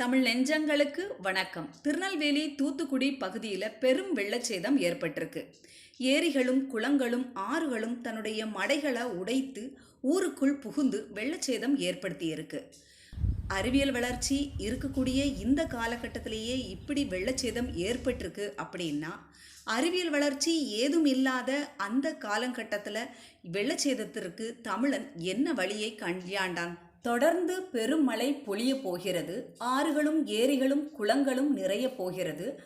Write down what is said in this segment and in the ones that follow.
தமிழ் நெஞ்சங்களுக்கு வணக்கம். திருநெல்வேலி தூத்துக்குடி பகுதியில் பெரும் வெள்ளச்சேதம் ஏற்பட்டிருக்கு. ஏரிகளும் குளங்களும் ஆறுகளும் தன்னுடைய மடைகளை உடைத்து ஊருக்குள் புகுந்து வெள்ளச்சேதம் ஏற்படுத்தியிருக்கு. அறிவியல் வளர்ச்சி இருக்கக்கூடிய இந்த காலகட்டத்திலேயே இப்படி வெள்ளச்சேதம் ஏற்பட்டிருக்கு அப்படின்னா அறிவியல் வளர்ச்சி ஏதும் இல்லாத அந்த காலகட்டத்தில் வெள்ளச்சேதத்திற்கு தமிழன் என்ன வழியை கையாண்டான் தொடர்ந்து பெருமழை பொழிய போகிறது ஆறுகளும் ஏரிகளும் குளங்களும் நிறைய போகிறது.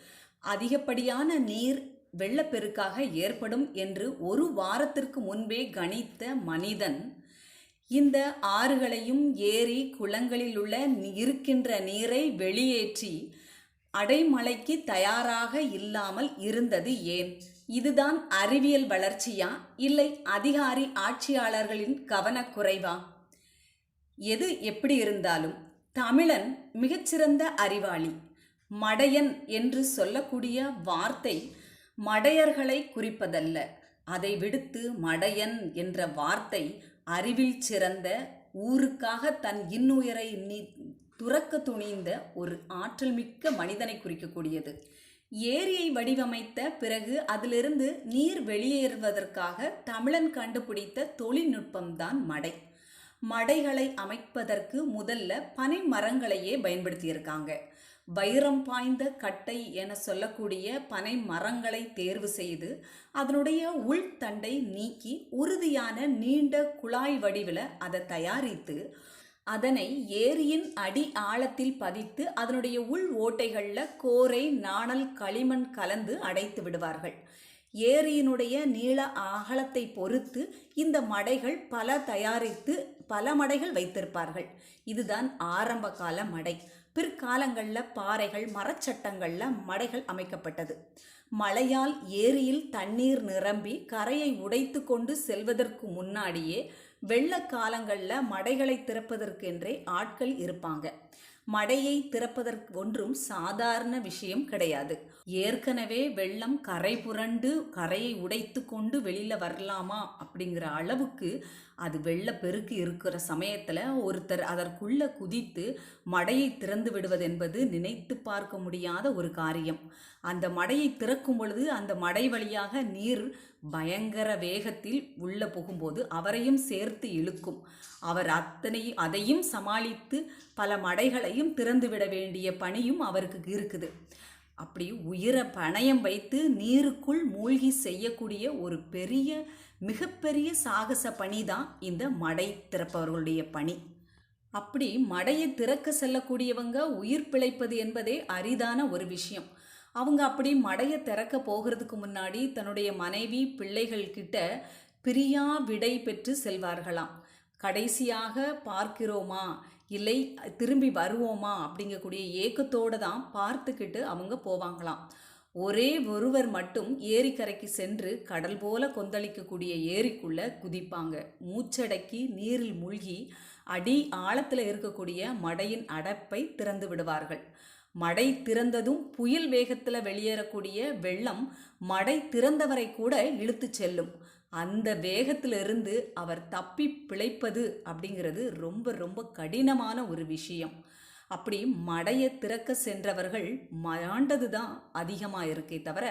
அதிகப்படியான நீர் வெள்ளப்பெருக்காக ஏற்படும் என்று ஒரு வாரத்திற்கு முன்பே கணித்த மனிதன் இந்த ஆறுகளையும் ஏரி குளங்களில் உள்ள இருக்கின்ற நீரை வெளியேற்றி அடைமழைக்கு தயாராக இல்லாமல் இருந்தது ஏன்? இதுதான் அறிவியல் வளர்ச்சியா? இல்லை அதிகாரி ஆட்சியாளர்களின் கவனக்குறைவா? எது எப்படி இருந்தாலும் தமிழன் மிகச்சிறந்த அறிவாளி. மடையன் என்று சொல்லக்கூடிய வார்த்தை மடையர்களை குறிப்பதல்ல. அதை விடுத்து மடையன் என்ற வார்த்தை அறிவில் சிறந்த ஊருக்காக தன் இன்னுயிரை நீ துறக்க துணிந்த ஒரு ஆற்றல் மிக்க மனிதனை குறிக்கக்கூடியது. ஏரியை வடிவமைத்த பிறகு அதிலிருந்து நீர் வெளியேறுவதற்காக தமிழன் கண்டுபிடித்த தொழில்நுட்பம்தான் மடை. மடைகளை அமைப்பதற்கு முதல்ல பனை மரங்களையே பயன்படுத்தியிருக்காங்க. வைரம் பாய்ந்த கட்டை என சொல்லக்கூடிய பனை மரங்களை தேர்வு செய்து அதனுடைய உள்தண்டை நீக்கி உறுதியான நீண்ட குழாய் வடிவில் அதை தயாரித்து அதனை ஏரியின் அடி ஆழத்தில் பதித்து அதனுடைய உள் ஓட்டைகளில் கோரை நாணல் களிமண் கலந்து அடைத்து விடுவார்கள். ஏரியினுடைய நீள அகலத்தை பொறுத்து இந்த மடைகள் பல தயாரித்து பல மடைகள் வைத்திருப்பார்கள். இதுதான் ஆரம்ப கால மடை. பிற்காலங்களில் பாறைகள் மரச்சட்டங்களில் மடைகள் அமைக்கப்பட்டது. மழையால் ஏரியில் தண்ணீர் நிரம்பி கரையை உடைத்து கொண்டு செல்வதற்கு முன்னாடியே வெள்ள காலங்களில் மடைகளை திறப்பதற்கென்றே ஆட்கள் இருப்பாங்க. மடையை திறப்பதற்கு ஒன்றும் சாதாரண விஷயம் கிடையாது. ஏற்கனவே வெள்ளம் கரை புரண்டு கரையை உடைத்து கொண்டு வெளியில் வரலாமா அப்படிங்கிற அளவுக்கு அது வெள்ளப்பெருக்கு இருக்கிற சமயத்தில் ஒருத்தர் அதற்குள்ளே குதித்து மடையை திறந்து விடுவது என்பது நினைத்து பார்க்க முடியாத ஒரு காரியம். அந்த மடையை திறக்கும் பொழுது அந்த மடை வழியாக நீர் பயங்கர வேகத்தில் உள்ளே போகும்போது அவரையும் சேர்த்து இழுக்கும். அவர் அத்தனை அதையும் சமாளித்து பல மடைகளை கதவுகளையும் திறந்துவிட வேண்டிய பணியும் அவருக்கு இருக்குது. அப்படி உயிரை பணயம் வைத்து நீருக்குள் மூழ்கி செய்யக்கூடிய ஒரு பெரிய மிகப்பெரிய சாகச பணி தான் இந்த மடை திறப்பவர்களுடைய பணி. அப்படி மடையை திறக்க செல்லக்கூடியவங்க உயிர் பிழைப்பது என்பதே அரிதான ஒரு விஷயம். அவங்க அப்படி மடையை திறக்க போகிறதுக்கு முன்னாடி தன்னுடைய மனைவி பிள்ளைகள் கிட்ட பிரியா விடை பெற்று செல்வார்களாம். கடைசியாக பார்க்கிறோமா? இல்லை திரும்பி வருவோமா? அப்படிங்கக்கூடிய ஏக்கத்தோடு தான் பார்த்துக்கிட்டு அவங்க போவாங்களாம். ஒரே ஒருவர் மட்டும் ஏரிக்கரைக்கு சென்று கடல் போல கொந்தளிக்கக்கூடிய ஏரிக்குள்ளே குதிப்பாங்க. மூச்சடக்கி நீரில் மூழ்கி அடி ஆழத்தில் இருக்கக்கூடிய மடையின் அடைப்பை திறந்து விடுவார்கள். மடை திறந்ததும் புயல் வேகத்தில் வெளியேறக்கூடிய வெள்ளம் மடை திறந்தவரை கூட இழுத்து செல்லும். அந்த வேகத்திலிருந்து அவர் தப்பி பிழைப்பது அப்படிங்கிறது ரொம்ப ரொம்ப கடினமான ஒரு விஷயம். அப்படி மடையை திறக்க சென்றவர்கள் மாண்டது தான் அதிகமாக இருக்கே தவிர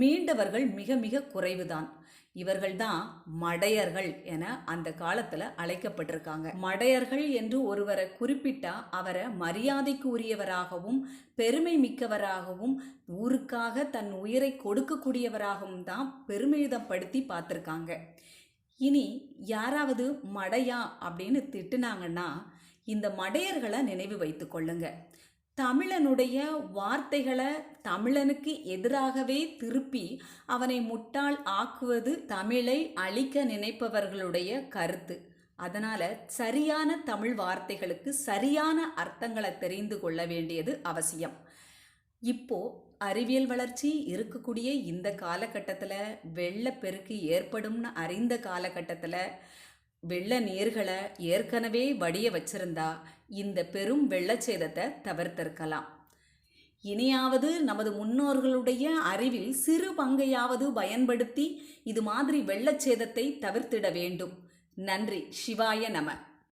மீண்டவர்கள் மிக மிக குறைவுதான். இவர்கள்தான் மடையர்கள் என அந்த காலத்தில் அழைக்கப்பட்டிருக்காங்க. மடையர்கள் என்று ஒருவரை குறிப்பிட்டா அவரை மரியாதைக்கு உரியவராகவும் பெருமை மிக்கவராகவும் ஊருக்காக தன் உயிரை கொடுக்கக்கூடியவராகவும் தான் பெருமிதப்படுத்தி பார்த்துருக்காங்க. இனி யாராவது மடையா அப்படின்னு திட்டுனாங்கன்னா இந்த மடையர்களை நினைவு வைத்து கொள்ளுங்க. தமிழனுடைய வார்த்தைகளை தமிழனுக்கு எதிராகவே திருப்பி அவனை முட்டாள் ஆக்குவது தமிழை அழிக்க நினைப்பவர்களுடைய கருத்து. அதனால் சரியான தமிழ் வார்த்தைகளுக்கு சரியான அர்த்தங்களை தெரிந்து கொள்ள வேண்டியது அவசியம். இப்போ அறிவியல் வளர்ச்சி இருக்கக்கூடிய இந்த காலகட்டத்தில் வெள்ளப்பெருக்கு ஏற்படும்னு அறிந்த காலகட்டத்தில் வெள்ள நீர்களை ஏற்கனவே வடிய வச்சிருந்தா இந்த பெரும் வெள்ளச்சேதத்தை தவிர்த்திருக்கலாம். இனியாவது நமது முன்னோர்களுடைய அறிவில் சிறு பங்கையாவது பயன்படுத்தி இது மாதிரி வெள்ளச்சேதத்தை தவிர்த்திட வேண்டும். நன்றி. சிவாய நம.